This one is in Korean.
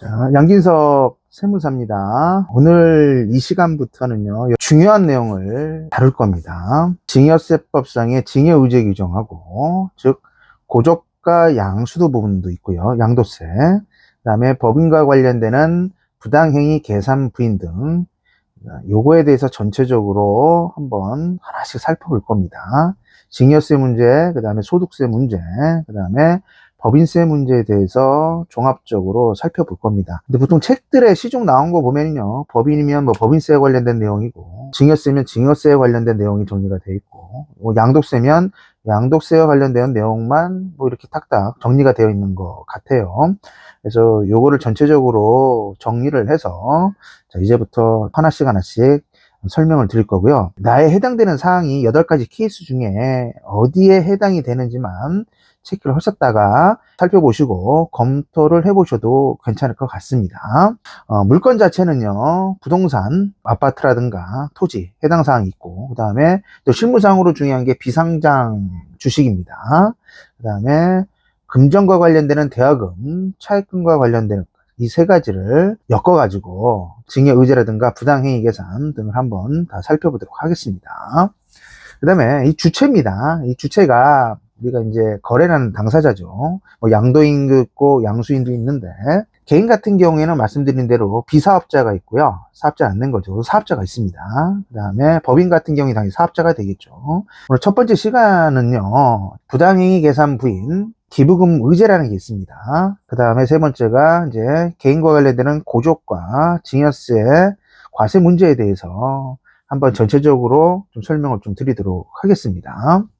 자, 양진석 세무사입니다. 오늘 이 시간부터는요, 중요한 내용을 다룰 겁니다. 징여세법상의 징여 의제 규정하고, 즉, 고조가 양수도 부분도 있고요. 양도세. 그 다음에 법인과 관련되는 부당행위 계산 부인 등, 요거에 대해서 전체적으로 한번 하나씩 살펴볼 겁니다. 징여세 문제, 그 다음에 소득세 문제, 그 다음에 법인세 문제에 대해서 종합적으로 살펴볼 겁니다. 근데 보통 책들에 시중 나온 거 보면요. 법인이면 뭐 법인세에 관련된 내용이고, 징여세면 징여세에 관련된 내용이 정리가 돼 있고, 뭐 양도세면 양도세와 관련된 내용만 뭐 이렇게 딱딱 정리가 되어 있는 것 같아요. 그래서 요거를 전체적으로 정리를 해서 자, 이제부터 하나씩 하나씩 설명을 드릴 거고요. 나에 해당되는 사항이 8가지 케이스 중에 어디에 해당이 되는지만 체크를 하셨다가 살펴보시고 검토를 해보셔도 괜찮을 것 같습니다. 어, 물건 자체는요, 부동산, 아파트라든가 토지 해당 사항이 있고, 그 다음에 또 실무상으로 중요한 게 비상장 주식입니다. 그 다음에 금전과 관련되는 대화금, 차액금과 관련되는 이 세 가지를 엮어가지고 징여 의제라든가 부당행위 계산 등을 한번 다 살펴보도록 하겠습니다. 그 다음에 이 주체입니다. 이 주체가 우리가 이제 거래라는 당사자죠. 뭐 양도인도 있고 양수인도 있는데 개인 같은 경우에는 말씀드린 대로 비사업자가 있고요. 사업자 않는 거죠. 사업자가 있습니다. 그 다음에 법인 같은 경우에 당연히 사업자가 되겠죠. 오늘 첫 번째 시간은요. 부당행위 계산 부인 기부금 의제라는 게 있습니다. 그 다음에 세 번째가 이제 개인과 관련되는 고족과 징여세, 과세 문제에 대해서 한번 전체적으로 좀 설명을 좀 드리도록 하겠습니다.